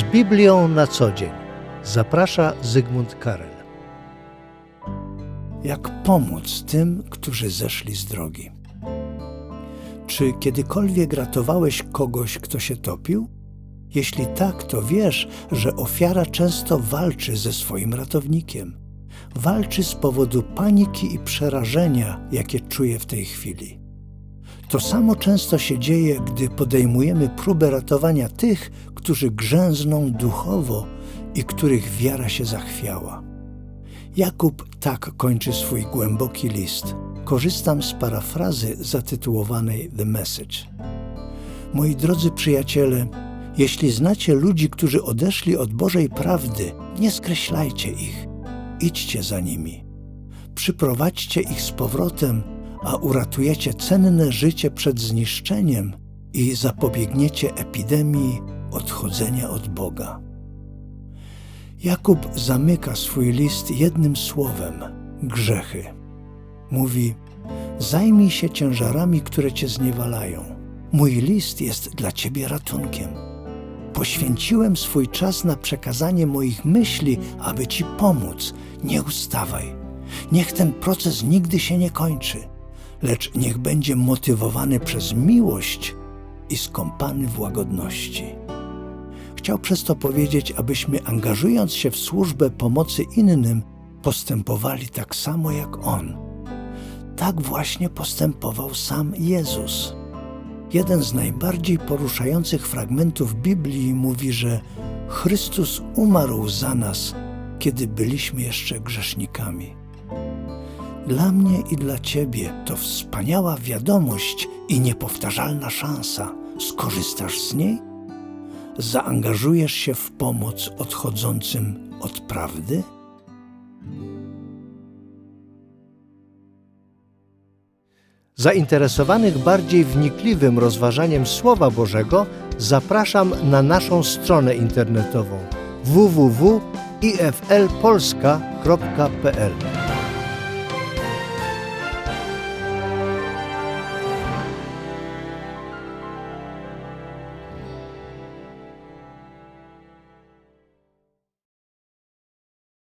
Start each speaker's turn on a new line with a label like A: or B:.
A: Z Biblią na co dzień. Zaprasza Zygmunt Karel.
B: Jak pomóc tym, którzy zeszli z drogi? Czy kiedykolwiek ratowałeś kogoś, kto się topił? Jeśli tak, to wiesz, że ofiara często walczy ze swoim ratownikiem. Walczy z powodu paniki i przerażenia, jakie czuje w tej chwili. To samo często się dzieje, gdy podejmujemy próbę ratowania tych, którzy grzęzną duchowo i których wiara się zachwiała. Jakub tak kończy swój głęboki list. Korzystam z parafrazy zatytułowanej The Message. Moi drodzy przyjaciele, jeśli znacie ludzi, którzy odeszli od Bożej prawdy, nie skreślajcie ich. Idźcie za nimi. Przyprowadźcie ich z powrotem, a uratujecie cenne życie przed zniszczeniem i zapobiegniecie epidemii odchodzenia od Boga. Jakub zamyka swój list jednym słowem grzechy. Mówi: Zajmij się ciężarami, które cię zniewalają. Mój list jest dla ciebie ratunkiem. Poświęciłem swój czas na przekazanie moich myśli, aby ci pomóc. Nie ustawaj. Niech ten proces nigdy się nie kończy, lecz niech będzie motywowany przez miłość i skąpany w łagodności. Chciał przez to powiedzieć, abyśmy angażując się w służbę pomocy innym, postępowali tak samo jak On. Tak właśnie postępował sam Jezus. Jeden z najbardziej poruszających fragmentów Biblii mówi, że Chrystus umarł za nas, kiedy byliśmy jeszcze grzesznikami. Dla mnie i dla Ciebie to wspaniała wiadomość i niepowtarzalna szansa. Skorzystasz z niej? Zaangażujesz się w pomoc odchodzącym od prawdy?
A: Zainteresowanych bardziej wnikliwym rozważaniem Słowa Bożego zapraszam na naszą stronę internetową www.iflpolska.pl